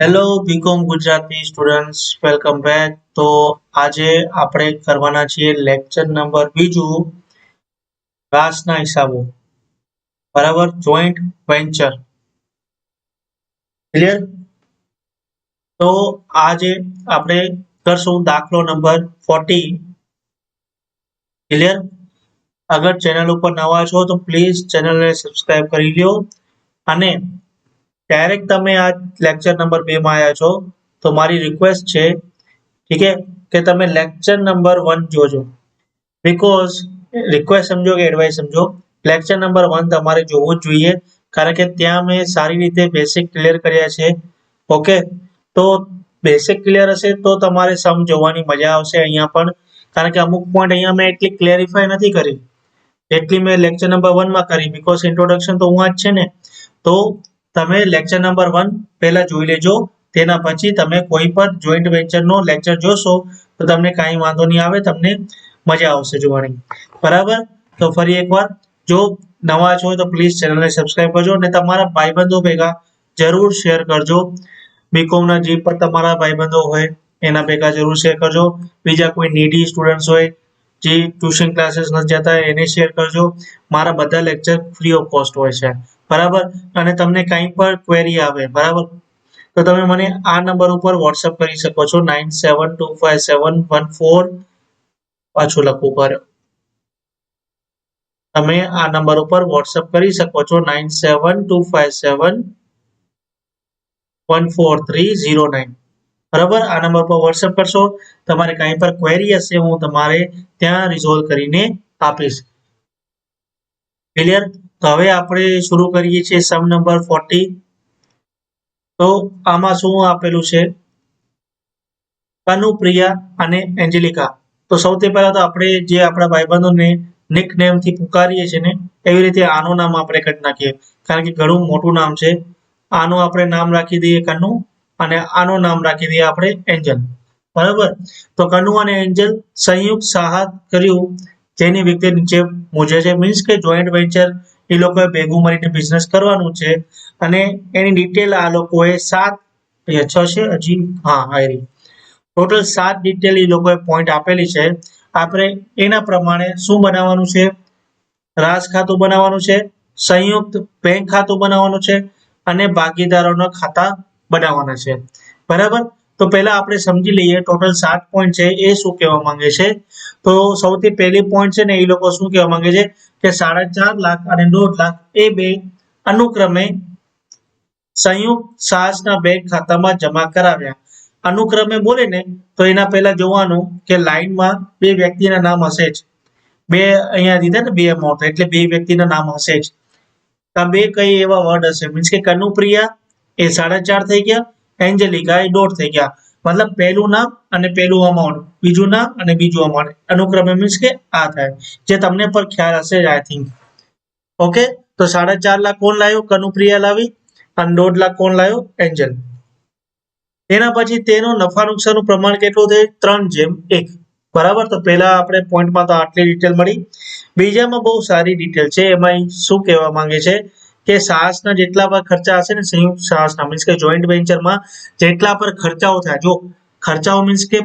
Hello BCom Gujarati students welcome back તો આજે આપણે કરવાના છીએ લેક્ચર નંબર બીજું વ્યાસના હિસાબો. બરાબર? જોઈન્ટ વેન્ચર ક્લિયર તો આજે આપણે કરશું દાખલો નંબર ફોર્ટી ક્લિયર અગર ચેનલ ઉપર નવા છો તો પ્લીઝ ચેનલને સબસ્ક્રાઇબ કરી લ્યો. અને ડાયરેક્ટ તમે આ લેક્ચર નંબર બે માં આવ્યા છો, તો મારી રિક્વેસ્ટ છે, ઠીક કે તમે લેક્ચર નંબર વન જોજો. બીકોઝ રિક્વેસ્ટ સમજો કે એડવાઇસ સમજો? લેક્ચર નંબર વન તમારે જોવું જ જોઈએ, કારણ કે ત્યાં મેં સારી રીતે બેસિક ક્લિયર કર્યા છે. ઓકે તો બેસિક ક્લિયર હશે તો તમારે સમ જોવાની મજા આવશે અહીંયા પણ, કારણ કે અમુક પોઈન્ટ અહીંયા મેં એટલી ક્લેરિફાય નથી કરી. એટલી મેં લેક્ચર નંબર વનમાં કરી બીકોઝ ઇન્ટ્રોડક્શન તો હું જ છે ને, તો તમે લેક્ચર નંબર વન પહેલા જોઈ લેજો. તેના પછી તમે કોઈ પણ જોઈન્ટ વેન્ચરનો લેક્ચર જોશો, તો તમને કાંઈ વાંધો નહીં આવે, તમને મજા આવશે જોવાની. બરાબર? તો ફરી એકવાર, જો નવા છો તો પ્લીઝ ચેનલને સબસ્ક્રાઇબ કરજો અને તમારા ભાઈબંધો ભેગા જરૂર શેર કરજો. બીકોમના જે પણ તમારા ભાઈબંધો હોય, એના ભેગા જરૂર શેર કરજો. બીજા કોઈ નીડી સ્ટુડન્ટ્સ હોય, જે ટ્યુશન ક્લાસીસ નથી જતા, એને શેર કરજો. મારા બધા લેક્ચર ફ્રી ઓફ કોસ્ટ હોય છે. બરાબર? અને તમને કંઈ પણ ક્વેરી આવે, બરાબર? તો તમે મને આ નંબર ઉપર વોટ્સઅપ કરી શકો છો nine seven two five seven one four પાછું લખવું પડે. તમે આ નંબર ઉપર વોટ્સઅપ કરી શકો છો nine seven two five seven one four three zero nine બરાબર? આ નંબર પર વોટ્સઅપ કરશો, તમારે કાંઈ પણ ક્વેરી હશે, હું તમારે ત્યાં રિઝોલ્વ કરીને આપીશ. ક્લિયર તો હવે આપણે શરૂ કરીએ છીએ સમ નંબર ફોર્ટી તો આમાં શું આપેલું છે? કનુપ્રિયા અને એન્જેલિકા. તો સૌથી પહેલા તો આપણે જે આપણા ભાઈબંધોને નિક નેમથી પુકારીએ છીએ ને, એવી રીતે આનું નામ આપણે કાઢી નાખીએ. કારણ કે ઘણું મોટું નામ છે. આનું આપણે નામ રાખી દઈએ કનુ અને આનું નામ રાખી દઈએ આપણે એન્જલ. બરાબર? તો કનુ અને એન્જલ સંયુક્ત સાહસ કર્યું. જેની વિગત નીચે મુજબ છે. મીન્સ કે જોઈન્ટ વેન્ચર એ લોકોએ ભેગું મળીને બિઝનેસ કરવાનું છે. અને એની ડિટેલ આ લોકોએ સાત છ છે હજી? હા હાયરી ટોટલ સાત ડિટેલ એ લોકોએ પોઈન્ટ આપેલી છે. આપણે એના પ્રમાણે શું બનાવવાનું છે? રાસ ખાતું બનાવવાનું છે, સંયુક્ત બેંક ખાતું બનાવવાનું છે અને ભાગીદારોના ખાતા બનાવવાના છે. બરાબર? તો પહેલા આપણે સમજી લઈએ ટોટલ સાત પોઈન્ટ છે, એ શું કહેવા માંગે છે? તો સૌથી પહેલી પોઈન્ટ છે ને, એ લોકો શું કહેવા માંગે છે? કે સાડા ચાર લાખ અને દોઢ લાખ એ બે અનુક્રમે સંયુક્ત સાહસના બેંક ખાતામાં જમા કરાવ્યા. અનુક્રમે બોલે ને, તો એના પહેલા જોવાનું કે લાઈનમાં બે વ્યક્તિના નામ હશે જ. બે અહીંયા દીધા ને, બે અમાઉન્ટ એટલે બે વ્યક્તિના નામ હશે જ. આ બે કઈ એવા વર્ડ હશે? મીન્સ કે કનુપ્રિયા એ સાડા ચાર થઈ ગયા એન્જેલિકા એ દોઢ થઈ ગયા. મતલબ પહેલું નામ અને પહેલું અમાઉન્ટ બીજું નામ અને બીજું અમાઉન્ટ અનુક્રમે મીન્સ કે આ થાય. જે તમને પર ખ્યાલ હશે આઈ થિંક ઓકે તો સાડા ચાર લાખ કોણ લાવ્યો કનુપ્રિયા લાવી. અને દોઢ લાખ કોણ લાવ્યો એન્જલ. એના પછી તેનો નફા નુકસાનનું પ્રમાણ કેટલું છે ત્રણ જેમ એક. બરાબર? તો પહેલા આપણે પોઈન્ટમાં તો આટલી ડિટેલ મળી. બીજામાં બહુ સારી ડિટેલ છે. એમાં શું કહેવા માંગે છે? કે સાહસના જેટલા પર ખર્ચા હશે ને સંયુક્ત સાહસના મીન્સ કે જોઈન્ટ વેન્ચરમાં જેટલા પર ખર્ચાઓ થાય. જો ખર્ચાઓ મીન્સ કે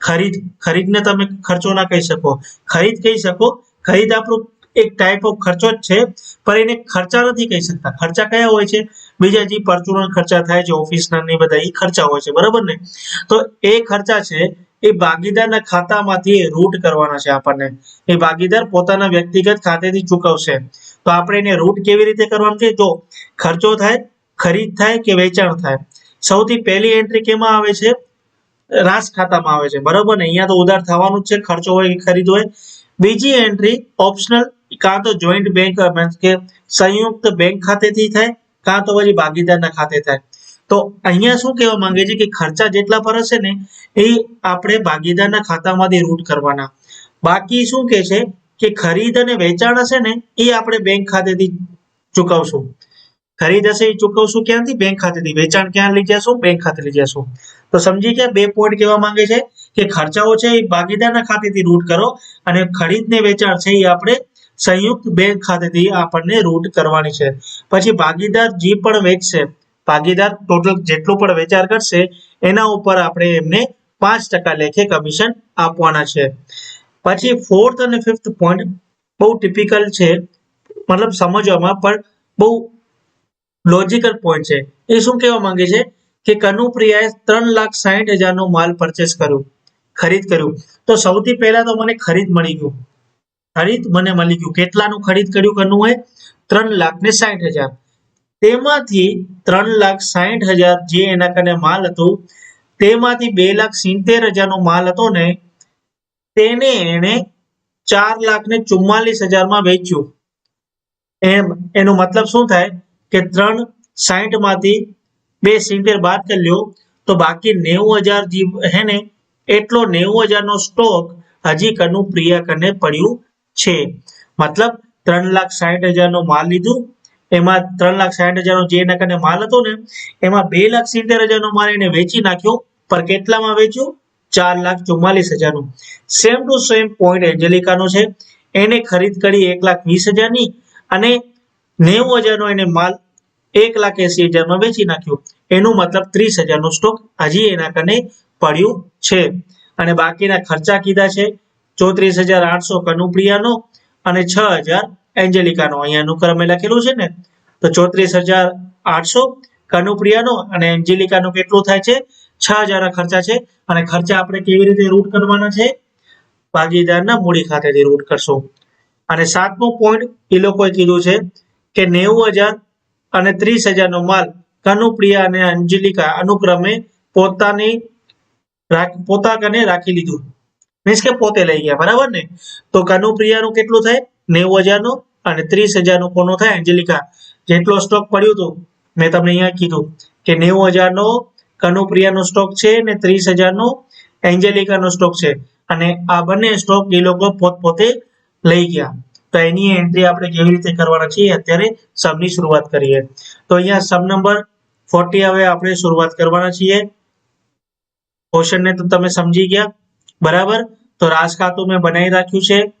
ખરીદ, ખરીદને તમે ખર્ચો ના કહી શકો. ખરીદ કહી શકો, ખરીદ આપણું એક ટાઈપ ઓફ ખર્ચો જ છે, પણ એને ખર્ચા નથી કહી શકતા. ખર્ચા કયા હોય છે? બીજા જે પરચુરણ ખર્ચા થાય છે, ઓફિસના ને બધા એ ખર્ચા હોય છે, બરાબર ને? તો એ ખર્ચા છે એ ભાગીદારના ખાતામાંથી રૂટ કરવાના છે આપણને. એ ભાગીદાર પોતાના વ્યક્તિગત ખાતેથી ચૂકવશે. તો આપણે એને રૂટ કેવી રીતે કરવાનું છે? જો ખર્ચો થાય, ખરીદ થાય કે વેચાણ થાય. સૌથી પહેલી એન્ટ્રી કેમાં આવે છે? રાસ ખાતામાં આવે છે. બરોબર ને? અહીંયા તો ઉધાર થવાનું જ છે, ખર્ચો હોય કે ખરીદ હોય. બીજી એન્ટ્રી ઓપ્શનલ કાં તો જોઈન્ટ બેંક કે સંયુક્ત બેંક ખાતેથી થાય, કાં તો પછી ભાગીદારના ખાતે થાય. તો અહીંયા શું કહેવા માંગે છે કે ખર્ચા જેટલા પર હશે ને, એ આપણે ભાગીદારના ખાતામાંથી રૂટ કરવાના. બાકી શું કે છે કે ખરીદ અને વેચાણ હશે ને, એ આપણે બેંક ખાતેથી ચૂકવશું. ખરીદ હશે એ ચૂકવશું ક્યાંથી? બેંક ખાતેથી. વેચાણ ક્યાં લઈ જશું? બેંક ખાતે લઈ જશું. તો સમજી ગયા બે પોઈન્ટ કહેવા માંગે છે કે ખર્ચાઓ છે એ ભાગીદારના ખાતેથી રૂટ કરો અને ખરીદ ને વેચાણ છે એ આપણે સંયુક્ત બેંક ખાતેથી આપણને રૂટ કરવાની છે. પછી ભાગીદાર જે પણ વેચશે ભાગીદાર ટોટલ જેટલો પણ વેચાણ કરશે, એના ઉપર આપણે એમને પાંચ ટકા લેખે કમિશન આપવાના છે. પછી ફોર્થ અને ફિફ્થ પોઈન્ટ બહુ ટિપિકલ છે, મતલબ સમજવામાં, પણ બહુ લોજિકલ પોઈન્ટ છે. એ શું કહેવા માંગે છે? કે કનુપ્રિયાએ ત્રણ લાખ સાહીઠ હજારનો માલ પરચેસ કર્યું, ખરીદ કર્યું. તો સૌથી પહેલા તો મને ખરીદ મળી ગયું. ખરીદ મને મળી ગયું. કેટલાનું ખરીદ કર્યું કનુએ? ત્રણ લાખ ને સાહીઠ હજાર. તેમાંથી ત્રણ લાખ સાહીઠ હજાર જે એના કને માલ હતો, તેમાંથી બે લાખ સિત્તેર હજારનો માલ હતો ને, તેને એણે ચાર લાખ ને ચુમ્માલીસ હજારમાં વેચ્યું. એમ, એનો મતલબ શું થાય? કે ત્રણ સાહીઠમાંથી બે સિત્તેર બાદ કરી લ્યો, તો બાકી નેવું હજાર હે ને, એટલો નેવું હજારનો સ્ટોક હજી કનુ પ્રિયા કને પડ્યું છે. મતલબ ત્રણ લાખ સાહીઠ હજારનો માલ લીધું એમાં ત્રણ લાખ સાઠ હજારનો જે એના કને માલ હતો ને, એમાં બે લાખ સિત્તેર હજારનો માલ એને વેચી નાખ્યો, પર કેટલામાં વેચ્યું? ચાર લાખ ચુમ્માલીસ હજારનું. સેમ ટુ સેમ પોઈન્ટ એન્જેલિકાનો છે. એને ખરીદ કરી એક લાખ વીસ હજારની અને નેવું હજારનો એને માલ એક લાખ એસી હજારમાં વેચી નાખ્યો. એનું મતલબ ત્રીસ હજારનો સ્ટોક હજી એના કને પડ્યું છે. અને બાકીના ખર્ચા કીધા છે ચોત્રીસ હજાર આઠસો કનુપ્રિયાનો અને છ હજાર એન્જેલિકાનો. અહીંયા અનુક્રમે લખેલું છે ને, તો ચોત્રીસ હજાર આઠસો કનુપ્રિયાનો અને એન્જેલિકાનો કેટલું થાય છે? છ હજારના ખર્ચા છે. અને ખર્ચા આપણે કેવી રીતે રૂટ કરવાના છે? ભાગીદારના મૂડી ખાતેથી રૂટ કરશો. અને સાતમો પોઈન્ટ એ લોકોએ કીધું છે કે નેવું હજાર અને ત્રીસ હજારનો માલ કનુપ્રિયા અને અંજલિકા અનુક્રમે પોતાની પોતા કને રાખી લીધું. મીન્સ કે પોતે લઈ ગયા. બરાબર ને? તો કનુપ્રિયાનું કેટલું થાય? નેવું હજારનો અને ત્રીસ હજારનો કોનો થાય, એન્જેલિકા? જેટલો સ્ટોક પડ્યું હતું, મેં તમને અહીંયા કીધું કે નેવું હજારનો કનુપ્રિયાનો સ્ટોક છે ને ત્રીસ હજારનો એન્જેલિકાનો સ્ટોક છે. અને આ બંને સ્ટોક એ લોકો પોતપોતે લઈ ગયા. તો એની એન્ટ્રી આપણે કેવી રીતે કરવાના છીએ, અત્યારે સબની શરૂઆત કરીએ. તો અહીંયા સબ નંબર ફોર્ટી હવે આપણે શરૂઆત કરવાના છીએ. ક્વેશ્ચનને તો તમે સમજી ગયા. બરાબર? તો રાસ ખાતું મેં બનાવી રાખ્યું છે.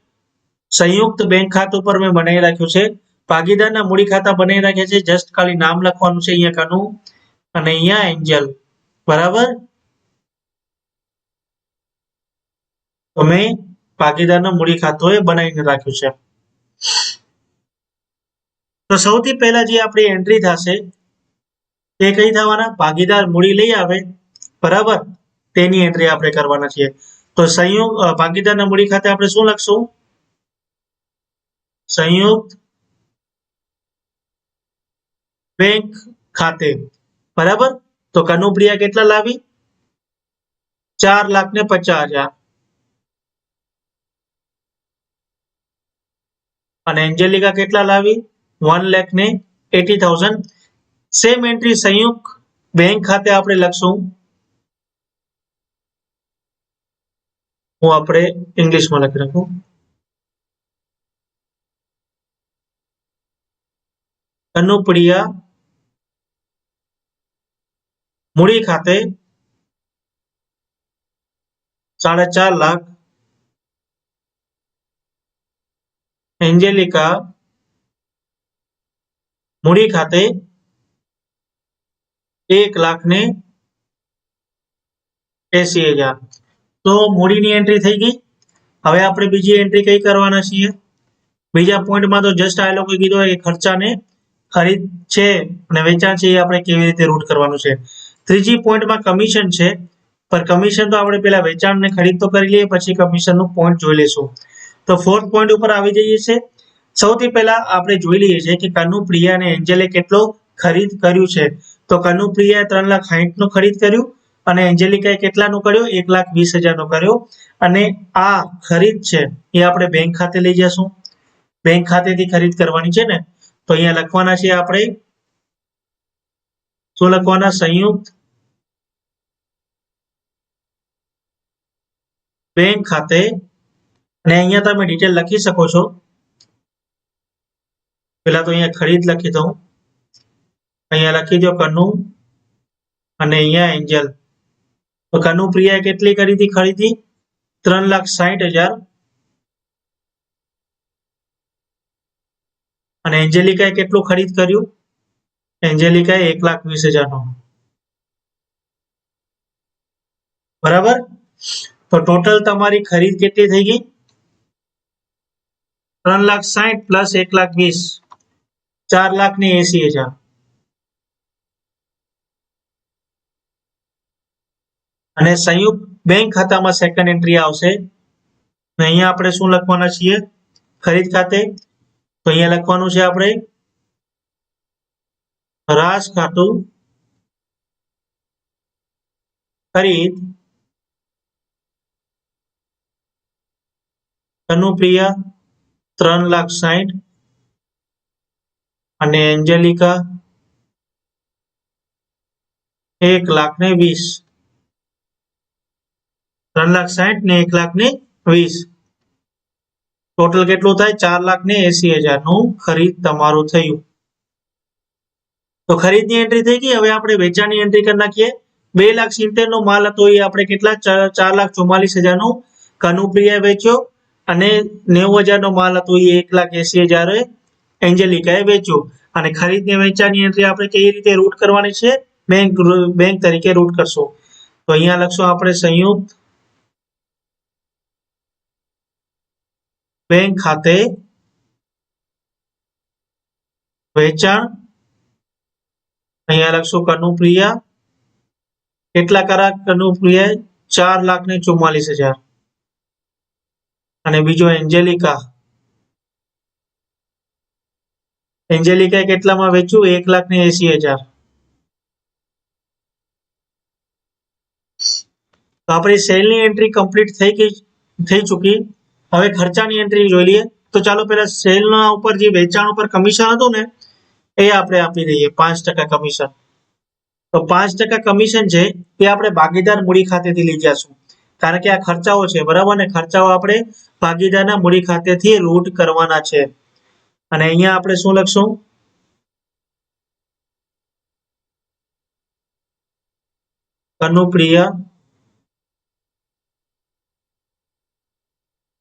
સંયુક્ત બેંક ખાતું પર મેં બનાવી રાખ્યું છે. ભાગીદારના મૂડી ખાતા બનાવી રાખ્યા છે. જસ્ટ ખાલી નામ લખવાનું છે અહીંયા કાનું. અને અહીંયા એન્જલ. બરાબર? તો મેં ભાગીદારના મૂડી ખાતું એ બનાવીને રાખ્યું છે. તો સૌથી પહેલા જે આપણી એન્ટ્રી થશે, તે કઈ થવાના? ભાગીદાર મૂડી લઈ આવે. બરાબર? તેની એન્ટ્રી આપણે કરવાના છીએ. તો સંયુક્ત ભાગીદારના મૂડી ખાતે આપણે શું લખશું? સંયુક્ત બેંક ખાતે. બરાબર? તો કનુપ્રિયા કેટલા લાવી? ચાર લાખ ને પચાસ હજાર. અને એન્જેલિકા કેટલા લાવી? વન લેખ ને એટી થાઉઝન્ડ. સેમ એન્ટ્રી સંયુક્ત બેંક ખાતે આપણે લખશું. હું આપણે ઇંગ્લિશમાં લખી રાખું. અનુપ્રિયા મૂડી ખાતે સાડા ચાર લાખ એન્જેલિકા મૂડી ખાતે એક લાખ ને એસી હજાર. તો મૂડીની એન્ટ્રી થઈ ગઈ. હવે આપણે બીજી એન્ટ્રી કઈ કરવાના છીએ? બીજા પોઈન્ટમાં તો જસ્ટ આ લોકો કીધું કે ખર્ચાને ખરીદ છે અને વેચાણ છે એ આપણે કેવી રીતે રૂટ કરવાનું છે. ત્રીજી પોઈન્ટમાં કમિશન છે. પણ કમિશન તો આપણે પેલા વેચાણને ખરીદ તો કરી લઈએ, પછી કમિશનનું પોઈન્ટ જોઈ લઈશું. તો ફોર્થ પોઈન્ટ ઉપર આવી જઈએ છે સૌથી પહેલા આપણે જોઈ લઈએ છીએ કે કનુપ્રિયા અને એન્જેલે કેટલો ખરીદ કર્યું છે. તો કનુપ્રિયાએ ત્રણ લાખ સાહીઠનું ખરીદ કર્યું અને એન્જેલિકાએ કેટલાનું કર્યું? એક લાખ વીસ હજારનું કર્યો. અને આ ખરીદ છે એ આપણે બેંક ખાતે લઈ જશું બેંક ખાતેથી ખરીદ કરવાની છે ને. તો અહીંયા લખવાના છે આપણે. શું લખવાના? સંયુક્ત બેંક ખાતે. અને અહીંયા તમે ડિટેલ લખી શકો છો. પેલા તો અહીંયા ખરીદ લખી દઉં. અહીંયા લખી દો કનુ અને અહીંયા એન્જલ. તો કનુ પ્રિયાએ કેટલી કરી હતી ખરીદી? ત્રણ લાખ સાહીઠ હજાર અને એન્જેલિકાએ કેટલું ખરીદ કર્યું? એન્જેલિકાએ એક લાખ વીસ હજારનો. બરાબર? તો ટોટલ તમારી ખરીદ કેટલી થઈ ગઈ? ત્રણ લાખ સાહીઠ પ્લસ એક લાખ વીસ. ચાર લાખ ને એસી હજાર. અને સંયુક્ત બેંક ખાતામાં સેકન્ડ એન્ટ્રી આવશે. અહીંયા આપણે શું લખવાના છીએ? ખરીદ ખાતે તો અહીંયા લખવાનું છે આપણે રાસ ખાતું ખરીદ. કનુપ્રિયા ત્રણ લાખ સાહીઠ અને એન્જેલિકા એક લાખ ને વીસ. ત્રણ લાખ સાહીઠ ને એક લાખ ને વીસ. ટોટલ કેટલું થાય? ચાર લાખ ને એસી હજારનું ખરીદ તમારું થયું. તો ખરીદની એન્ટ્રી થઈ ગઈ. હવે આપણે વેચાણની એન્ટ્રી કરી નાખીએ. બે લાખ સિત્તેર નો માલ હતો. એ આપણે કેટલા? ચાર લાખ ચુમ્માલીસ હજારનું કનુપ્રિયા વેચ્યો અને નેવું હજાર નો માલ હતો. એ એક લાખ એસી હજાર એન્જેલિકાએ વેચ્યો. અને ખરીદ ને વેચાણની એન્ટ્રી આપણે કેવી રીતે રૂટ કરવાની છે? બેંક બેંક તરીકે રૂટ કરશો. તો અહીંયા લખશું આપણે સંયુક્ત બેંક ખાતે વેચાણ. અહીંયા લખશું કનુપ્રિયા. કેટલા કરા કનુપ્રિયા ચાર લાખ ને ચુમ્માલીસ હજાર. અને બીજો એન્જેલિકા. એન્જેલિકા કેટલામાં વેચ્યું? એક લાખ ને એસી હજાર. તો આપણી સેલની એન્ટ્રી કમ્પ્લીટ થઈ ગઈ થઈ ચૂકી. હવે ખર્ચાની એન્ટ્રી જોઈ લઈએ. તો ચાલો પહેલા સેલના ઉપર જે વેચાણ ઉપર કમિશન હતું ને, એ આપણે આપી દઈએ, પાંચ કમિશન તો પાંચ કમિશન છે, એ આપણે ભાગીદાર મૂડી ખાતેથી લઈ જશું કારણ કે આ ખર્ચાઓ છે, બરાબર ને? ખર્ચાઓ આપણે ભાગીદારના મૂડી ખાતેથી રૂટ કરવાના છે. અને અહીંયા આપણે શું લખશું? કનુપ્રિયા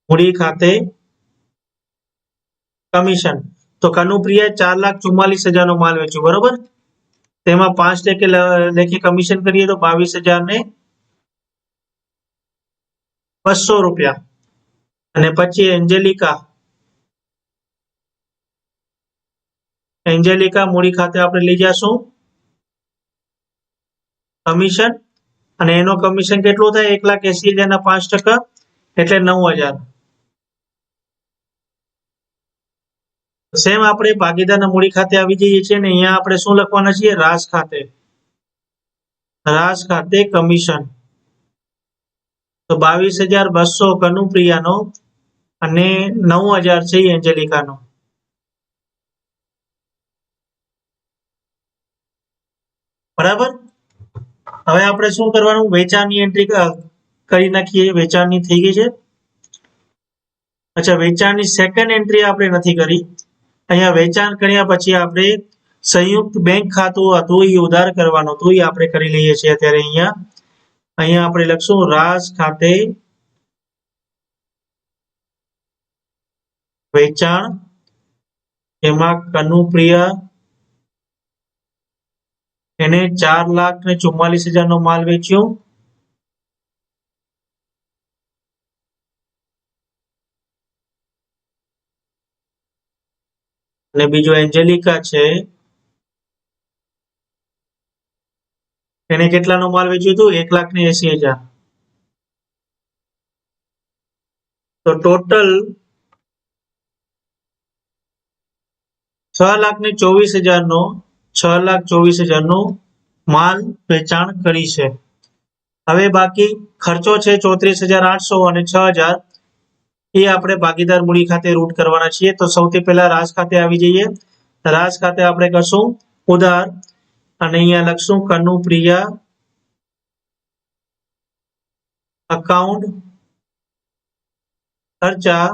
મૂડી ખાતે કમિશન તો કનુપ્રિયા ચાર લાખ ચુમ્માલીસ હજાર નો માલ વેચ્યો, બરોબર? તેમાં પાંચ ટકે લેખે કમિશન કરીએ તો બાવીસ હજાર ને બસો રૂપિયા. અને પછી એન્જેલિકા એન્જેલિકા મૂડી ખાતે આપણે લઈ જશું કમિશન અને એનો કમિશન કેટલું થાય? એક લાખ એસી હજાર ના પાંચ ટકા, એટલે નવ હજાર. સેમ આપણે ભાગીદારના મૂડી ખાતે આવી જઈએ છીએ ને અહીંયા આપણે શું લખવાના છીએ? રાજ ખાતે. રાજ ખાતે કમિશન. તો બાવીસ હજાર બસો કનુપ્રિયાનો અને નવ હજાર છે એન્જેલિકાનો. બરાબર? હવે આપણે શું કરવાનું? વેચાણની એન્ટ્રી કરી નાખીએ. વેચાણની થઈ ગઈ છે. અચ્છા, વેચાણની સેકન્ડ એન્ટ્રી આપણે નથી કરી. અહીંયા વેચાણ કર્યા પછી આપણે સંયુક્ત બેંક ખાતું હતું એ ઉધાર કરવાનું હતું એ આપણે કરી લઈએ છીએ અત્યારે અહીંયા. અહીંયા આપણે લખશું, રાજ ખાતે વેચાણ, એમાં કનુપ્રિયા, એને ચાર લાખ ને ચુમ્માલીસ હજાર નો માલ વેચ્યો. અને બીજો એન્જેલિકા છે. એને કેટલાનો માલ વેચ્યું હતું? એક લાખ ને એસી હજાર. તો ટોટલ છ લાખ ને ચોવીસ હજાર નો છ લાખ ચોવીસ હજાર નો માલ વેચાણ કરી છે. હવે બાકી ખર્ચો છે ચોત્રીસ હજાર આઠસો અને છ હજાર એ આપણે ભાગીદાર મૂડી ખાતે રૂટ કરવાના છીએ. તો સૌથી પહેલા રાજ ખાતે આવી જઈએ. રાજ ખાતે આપણે કરશું ઉધાર અને અહીંયા લખશું કનુપ્રિયા અકાઉન્ટ ખર્ચા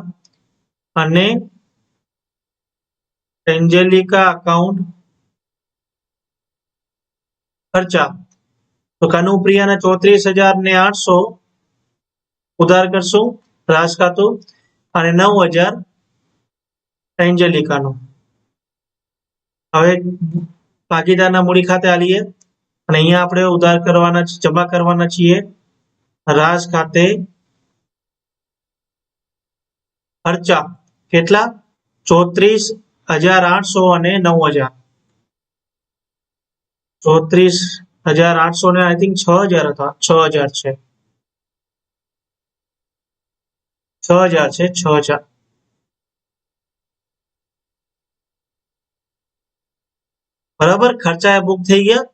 અને એન્જેલિકા અકાઉન્ટ ખર્ચા. તો કનુપ્રિયાના ચોત્રીસ હજાર ને આઠસો ઉધાર કરશું. રાજ ખાતું અને નવ હજાર એન્જેલિકાનું. હવે ભાગીદારના મૂડી ખાતે આલીએ અને અહીંયા આપણે ઉધાર કરવાના જમા કરવાના છીએ. રાજ ખાતે ખર્ચા કેટલા? ચોત્રીસ હજાર આઠસો અને નવ હજાર ચોત્રીસ હજાર આઠસો ને આઈ થિંક છ હજાર હતા. છ હજાર છે. હજાર છે, છ હજાર બરાબર? ખર્ચા એ બુક થઈ ગયા.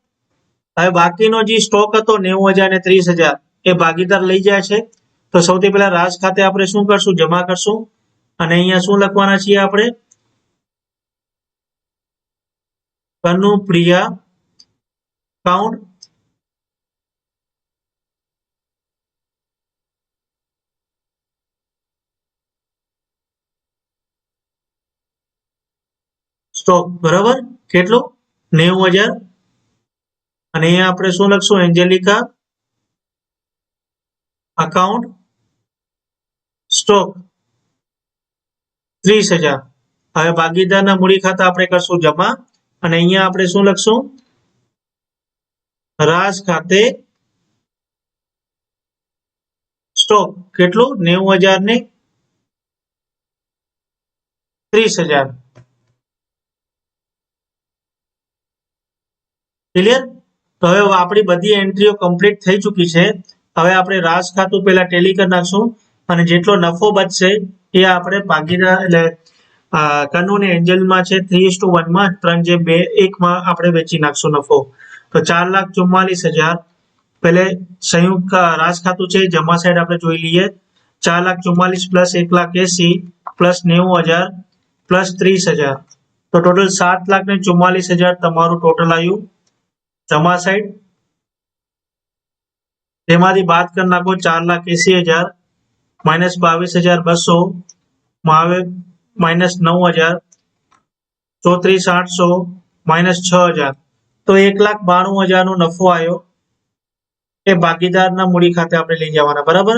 હવે બાકીનો જે સ્ટોક હતો, નેવું હજાર ને ત્રીસ હજાર, એ ભાગીદાર લઈ જાય છે. તો સૌથી પહેલા રાજ ખાતે આપણે શું કરશું? જમા કરશું. અને અહીંયા શું લખવાના છીએ આપણે? કનુપ્રિયા કાઉન્ટ સ્ટોક બરાબર? કેટલું? નેવું હજાર? અને અહીંયા આપણે શું લખશું? એન્જેલિકા અકાઉન્ટ સ્ટોક ત્રીસ હજાર. હવે ભાગીદારના મૂડી ખાતા આપણે કરશું જમા. અને અહીંયા આપણે શું લખશું? રાજ ખાતે સ્ટોક કેટલું? નેવું હજાર ને ત્રીસ હજાર. ક્લિયર તો હવે આપણી બધી એન્ટ્રીઓ કમ્પ્લીટ થઈ ચૂકી છે. હવે આપણે રાસ ખાતું પહેલા ટેલી કરી નાખશું અને જેટલો નફો બચશે એ આપણે ભાગીદાર એટલે કનુ ને એન્જલમાં છે થ્રી ટુ વનમાં ત્રણ જે બે, એકમાં આપણે વેચી નાખશું નફો. તો ચાર લાખ ચુમ્માલીસ હજાર. પહેલે સંયુક્ત રાજ ખાતું છે, જમા સાઈડ આપણે જોઈ લઈએ. ચાર લાખ ચુમ્માલીસ પ્લસ એક લાખ એસી પ્લસ નેવું હજાર પ્લસ ત્રીસ હજાર. તો ટોટલ સાત લાખ ને ચુમ્માલીસ હજાર તમારું ટોટલ આવ્યું. સાઈડ તેમાંથી બાદ કરી નાખો ચાર લાખ એસી હજાર માઇનસ બાવીસ હજાર બસો માવે માઇનસ નવ હજાર, ચોત્રીસ આઠસો માઇનસ છ હજાર. તો એક લાખ બાણું હજારનો નફો આવ્યો. એ ભાગીદારના મૂડી ખાતે આપણે લઈ જવાના, બરાબર?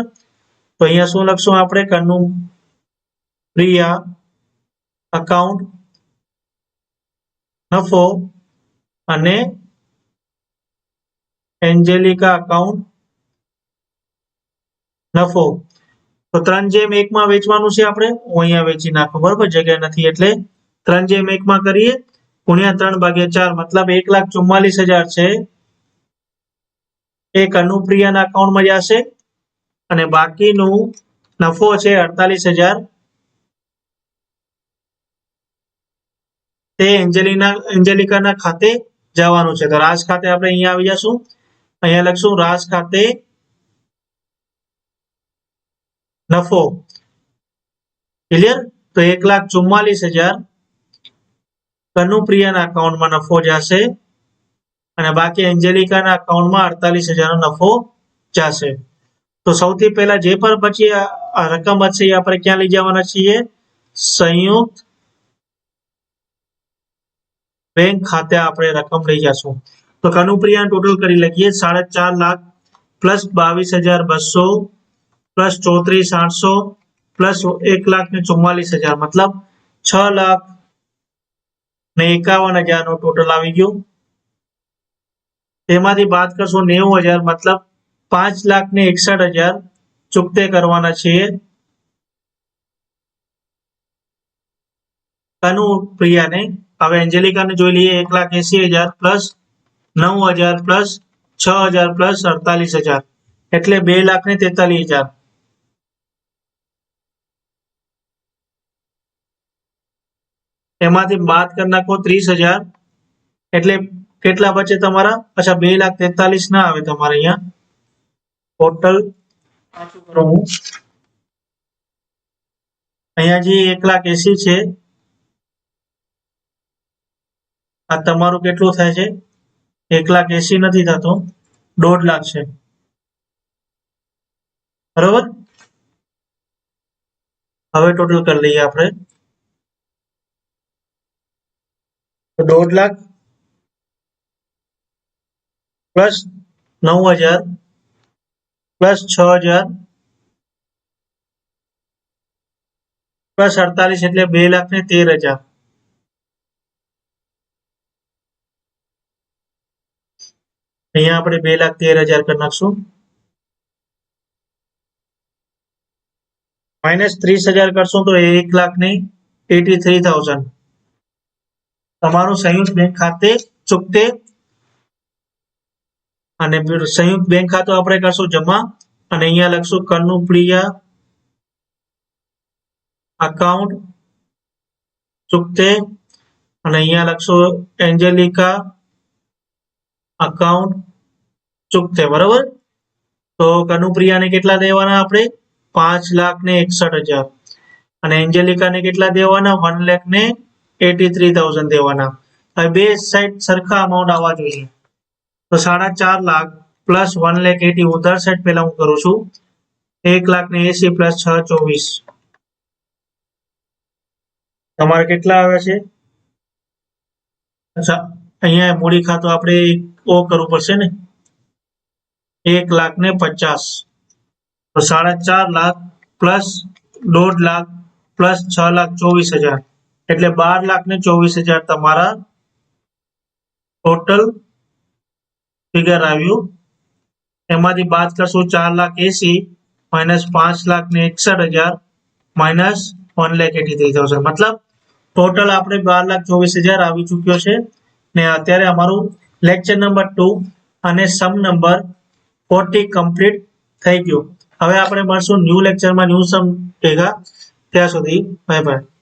તો અહીંયા શું લખશું આપણે? કનું પ્રિયા અકાઉન્ટ નફો અને એન્જેલિકા અકાઉન્ટ નફો. તો ત્રણ જેમ એકમાં વેચવાનું છે આપણે. અહીંયા વેચી નાખું, બરોબર? જગ્યા નથી એટલે ત્રણ જેમ એકમાં કરીએ. ગુણ્યા ત્રણ ભાગ્યા ચાર મતલબ એક લાખ ચુમ્માલીસ હજાર છે. એ અનુપ્રિયાના અકાઉન્ટમાં જશે. અને બાકીનું નફો છે અડતાલીસ હજાર. તે એન્જેલિના, એન્જેલિકાના ખાતે જવાનું છે. તો રાજ ખાતે આપણે અહીંયા આવી જશું. અહીંયા લખશું રાજ ખાતે નફો. ક્લિયર તો એક લાખ ચુમ્માલીસ હજાર કનુપ્રિયાના અકાઉન્ટમાં નફો જશે અને બાકી એન્જેલિકાના અકાઉન્ટમાં અડતાલીસ હજારનો નફો જશે. તો સૌથી પહેલા જે પણ પછી રકમ હશે એ આપણે ક્યાં લઈ જવાના છીએ? સંયુક્ત બેંક ખાતે આપણે રકમ લઈ જશું. તો કનુપ્રિયા ટોટલ કરી લખીએ સાડા ચાર લાખ પ્લસ બાવીસ હજાર બસો પ્લસ ચોત્રીસ આઠસો પ્લસ એક લાખ ને ચુમ્માલીસ હજાર. મતલબ છ લાખ ને એકાવન હજારનો ટોટલ આવી ગયો. તેમાંથી બાદ કરશો નેવું હજાર, મતલબ પાંચ લાખ ને એકસઠ હજાર ચૂકતે કરવાના છીએ. કનુ પ્રિયાને હવે એન્જેલિકાને જોઈ લઈએ, એક લાખ એસી હજાર પ્લસ નવ હજાર પ્લસ છ હજાર પ્લસ અડતાલીસ હજાર. એટલે બે લાખ ને તેતાલીસ હજાર. એમાંથી બાદ કરી નાખો ત્રીસ હજાર. એટલે કેટલા બચે તમારા? અચ્છા, બે લાખ તેતાલીસ ના આવે તમારે અહીંયા. ટોટલ પાછું કરો હું. અહીંયા જે એક લાખ એસી છે, આ તમારું કેટલું થાય છે? એક લાખ એસી નથી થતો. દોઢ લાખ છે. બરોબર? હવે ટોટલ કરી લઈએ આપણે. દોઢ લાખ પ્લસ નવ હજાર પ્લસ છ હજાર પ્લસ અડતાલીસ એટલે બે લાખ ને તેર હજાર. અહીંયા આપણે બે લાખ તેર હજાર કરી નાખશું. માઇનસ ત્રીસ હજાર કરશું તો એક લાખ ને એટી થ્રી થાઉઝન્ડ તમારું સંયુક્ત બેંક ખાતે ચૂકતે અને સંયુક્ત બેંક ખાતું આપણે કરશું જમા અને અહીંયા લખશું કનુપ્રિયા અકાઉન્ટ ચૂકતે અને અહીંયા લખશું એન્જેલિકા અકાઉન્ટ ચૂકતે બરાબર? તો કનુપ્રિયાને કેટલા દેવાના આપણે? પાંચ લાખ ને એકસઠ હજાર. અને એન્જેલિકાને કેટલા દેવાના? વન લાખ ને એટી થ્રી થાઉઝન્ડ દેવાના. હવે બે સાઈડ સરખા અમાઉન્ટ આવવા જોઈએ. તો સાડા ચાર lakh plus one lakh eighty ઉધાર સાઈડ પહેલા હું કરું છું. એક લાખ ને એસી પ્લસ છ, ચોવીસ. તમારે કેટલા આવે છે? અચ્છા, અહીંયા મૂડી ખાતું આપણે ઓ કરવું પડશે ને? એક લાખ ને પચાસ. તો સાડા ચાર લાખ પ્લસ દોઢ લાખ પ્લસ છ લાખ ચોવીસ હજાર. એટલે બાર લાખ ને ચોવીસ હજાર તમારા ટોટલ ફિગર આવ્યું. એમાંથી બાદ કરશું ચાર લાખ એસી માઇનસ પાંચ લાખ ને એકસઠ હજાર minus one lakh eighty three thousand મતલબ ટોટલ આપણે બાર લાખ ચોવીસ હજાર આવી ચૂક્યો છે ને અત્યારે અમારું લેક્ચર નંબર ટુ અને સમ નંબર ફોર્ટી કમ્પ્લીટ થઈ ગયું. હવે આપણે મળશું ન્યૂ લેક્ચરમાં ન્યૂ સમ ભેગા. ત્યાં સુધી બાય બાય